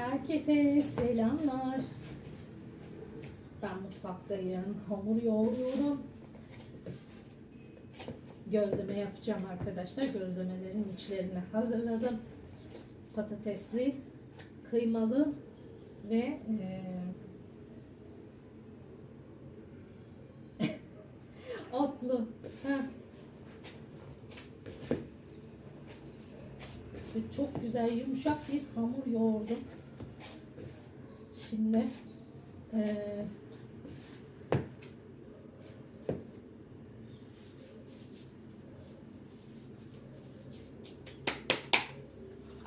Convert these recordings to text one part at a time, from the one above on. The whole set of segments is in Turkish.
Herkese selamlar. Ben mutfaktayım. Hamur yoğuruyorum. Gözleme yapacağım arkadaşlar. Gözlemelerin içlerini hazırladım. Patatesli, kıymalı ve eee otlu. Heh. Çok güzel yumuşak bir hamur yoğurdum. Şimdi eee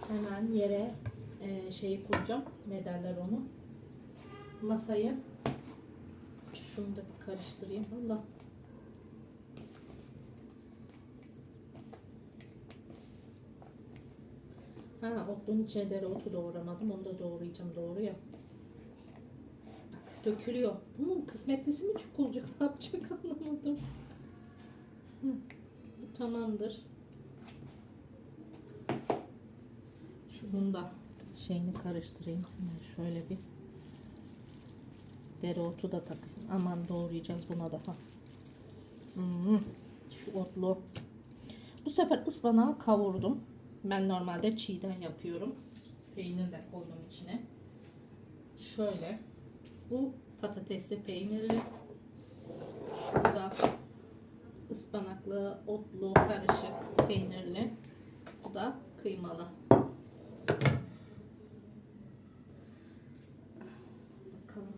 hemen yere eee, şeyi koyacağım. Ne derler onu? Masayı. Şunu da bir karıştırayım. Allah. Ha otlunun içine dereotu doğramadım. Onu da doğrayacağım. Doğru ya. Dökülüyor. Bunun kısmetlisi mi çukulcuk? Ne yapacak anlamadım. Hı, bu tamamdır. Şunun da şeyini karıştırayım. Hemen şöyle bir dereotu da takın. Aman doğrayacağız buna daha. Hmm, şu otlu. Bu sefer ıspanağı kavurdum. Ben normalde çiğden yapıyorum. Peynir de koydum içine. Şöyle. Bu patatesli peynirli. Şurada ıspanaklı, otlu, karışık peynirli. Bu da kıymalı. Bakalım.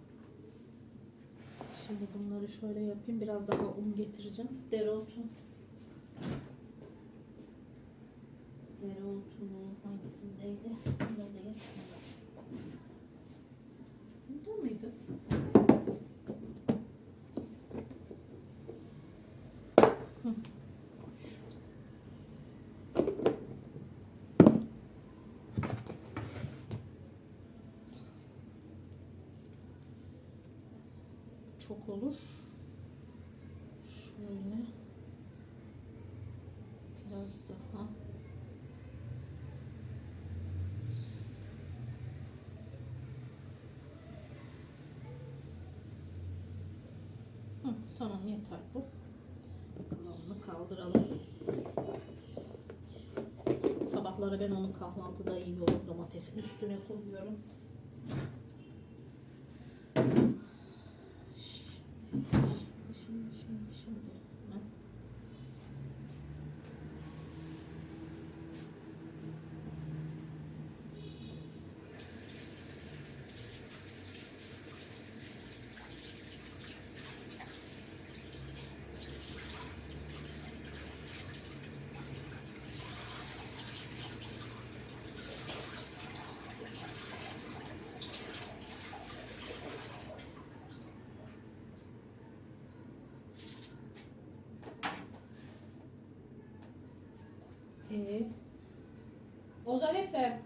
Şimdi bunları şöyle yapayım. Biraz daha un getireceğim. Dereotu. Dereotu hangisindeydi? Bunda değil. Bunda mıydı? Çok olur. Şöyle. Biraz daha. Hı, tamam yeter bu. Kıvamını kaldıralım. Sabahları ben onu kahvaltıda yiyorum. Domatesin üstüne koyuyorum. Şimdi, şimdi, şimdi, şimdi. hemen. Ee, Ozan Efe,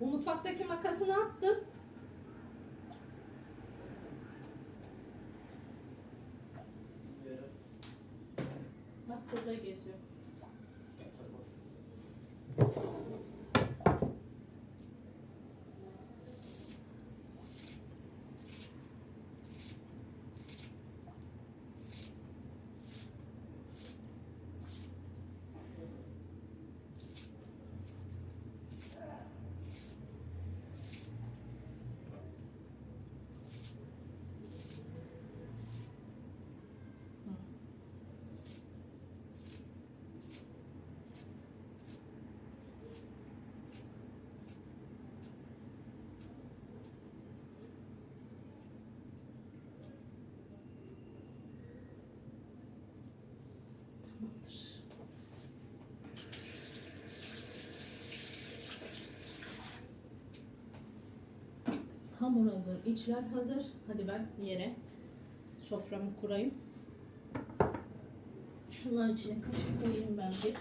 bu mutfaktaki makası ne yaptın? Bak burada geziyor. Tamamdır. Hamur hazır, içler hazır. Hadi ben yere soframı kurayım. Şunların içine kaşık koyayım ben bir.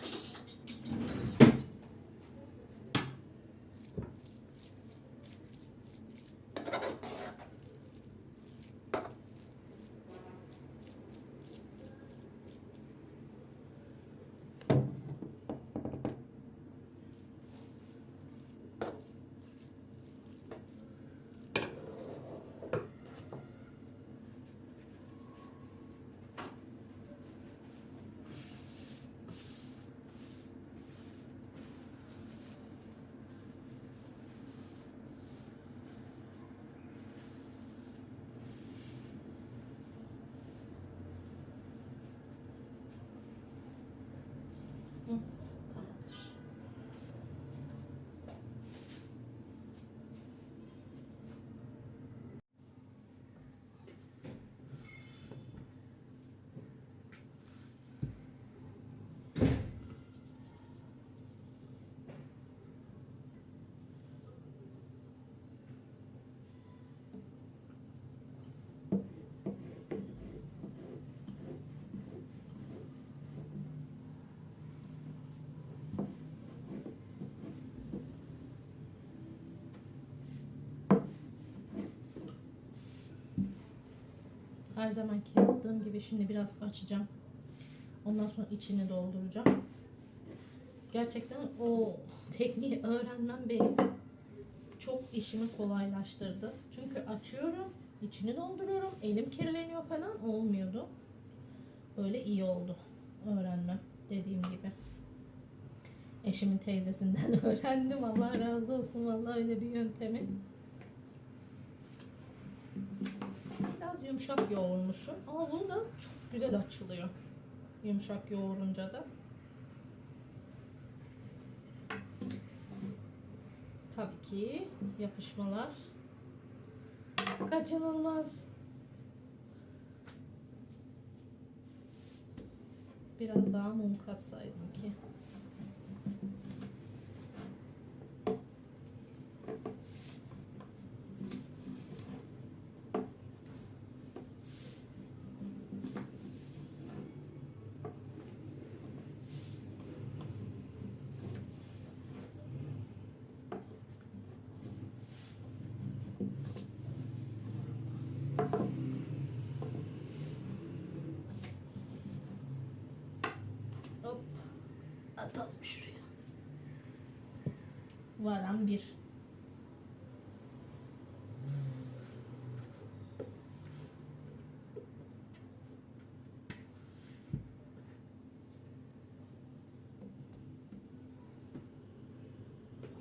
Her zamanki yaptığım gibi şimdi biraz açacağım. Ondan sonra içini dolduracağım. Gerçekten o tekniği öğrenmem benim çok işimi kolaylaştırdı. Çünkü açıyorum, içini dolduruyorum, elim kirleniyor falan olmuyordu. Böyle iyi oldu öğrenmem dediğim gibi. Eşimin teyzesinden öğrendim. Allah razı olsun. Vallahi öyle bir yöntemi. Biraz yumuşak yoğurmuşum. Ama bunu da çok güzel açılıyor. Yumuşak yoğurunca da. Tabii ki yapışmalar kaçınılmaz. Biraz daha mum katsaydım ki. Hop. Atalım şuraya. Varan bir.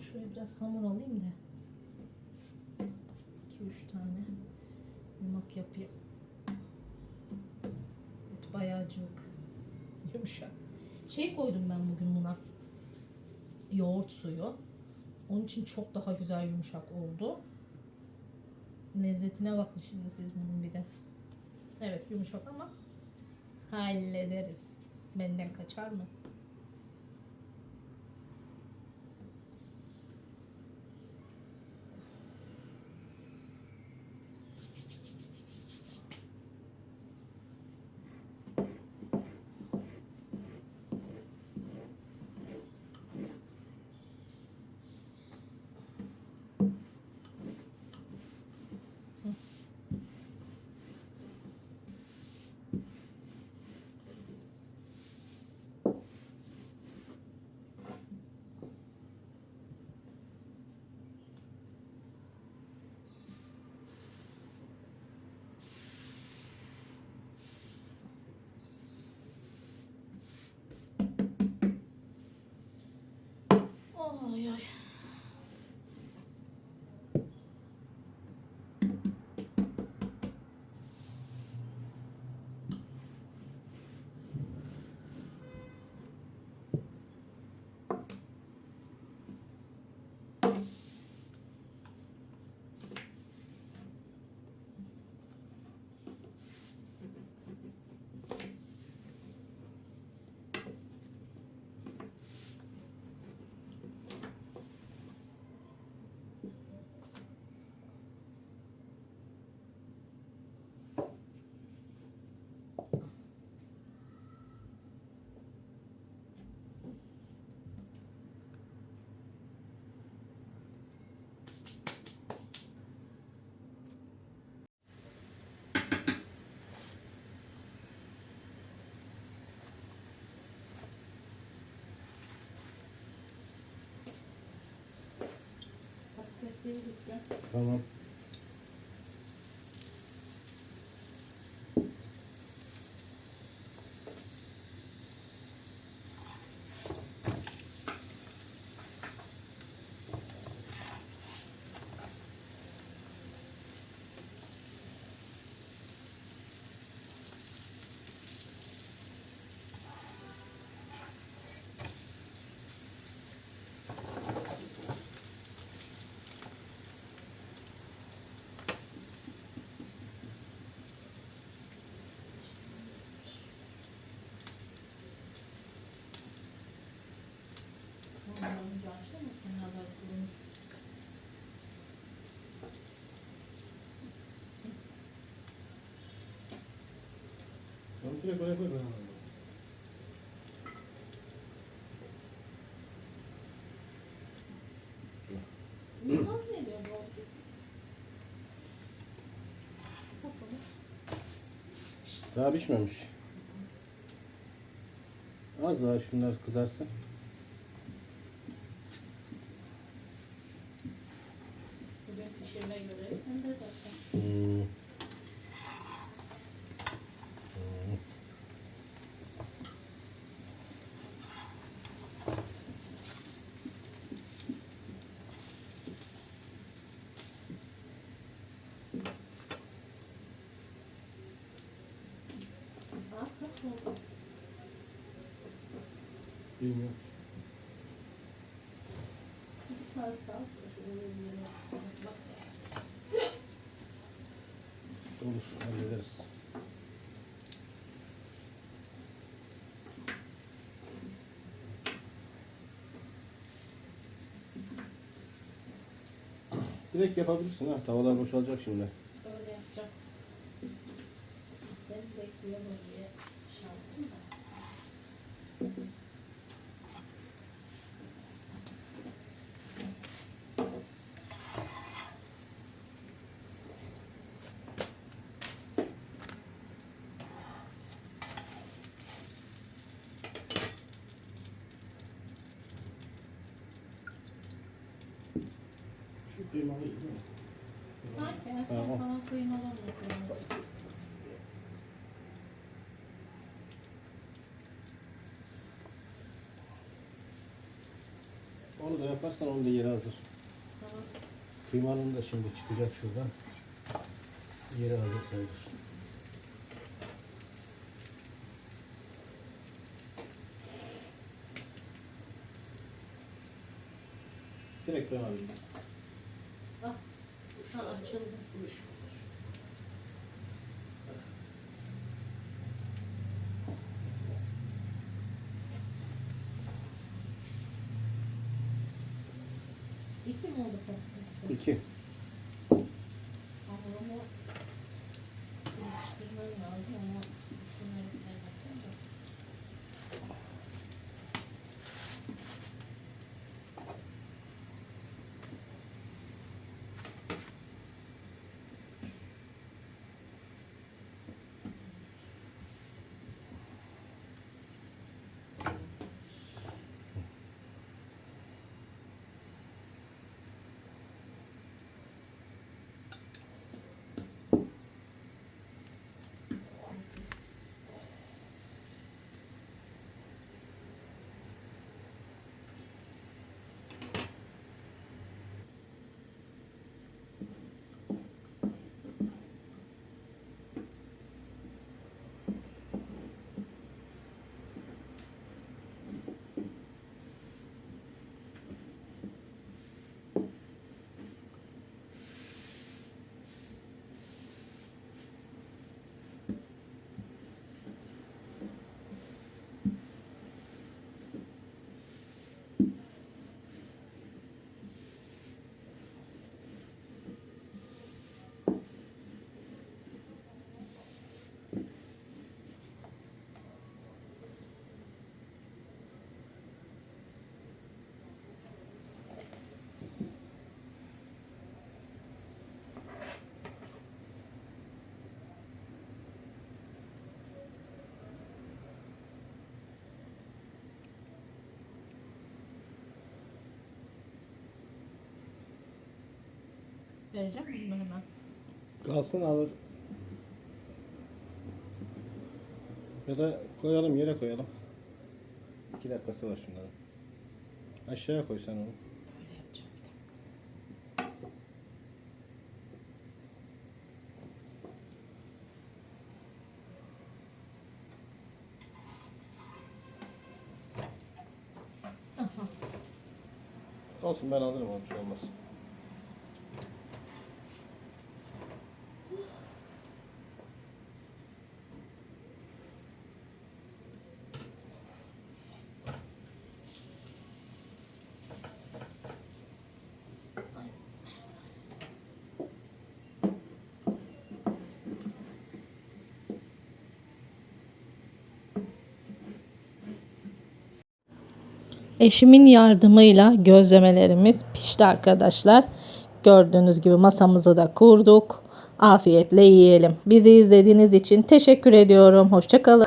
Şuraya biraz hamur alayım da. 2-3 tane yumak yapayım. Evet, bayağı cıvık. Yumuşak. Şey koydum ben bugün buna. Yoğurt suyu. Onun için çok daha güzel yumuşak oldu. Lezzetine bakın şimdi siz bunun bir de. Evet yumuşak ama hallederiz. Benden kaçar mı? 怎么呀 Tamam. Direkt oraya koy ben alayım. Bundan bu. Daha pişmemiş. Az daha şunlar kızarsın. Bugün pişirme göre sen de zaten. Hmm. Hmm. Saat kaç oldu? Bilmiyorum. Olur hallederiz. Direkt yapabilirsin ha. Tavalar boşalacak şimdi. Öyle yapacağım. Ben bekliyorum diye Şu kıymalı değil mi? Sanki en son Tamam. kıymalı olması lazım. Onu da yaparsan onun da yeri hazır. Tamam. Kıymanın da şimdi çıkacak şuradan. Yeri hazır sayılır. Direkt ben alayım. you. Vereceğim mi bunu hemen? Kalsın alır. Ya da koyalım yere koyalım. İki dakikası var şunların. Aşağıya koy sen onu. Öyle yapacağım bir de. Aha. Olsun ben alırım onu şey olmaz. Eşimin yardımıyla gözlemelerimiz pişti arkadaşlar. Gördüğünüz gibi masamızı da kurduk. Afiyetle yiyelim. Bizi izlediğiniz için teşekkür ediyorum. Hoşçakalın.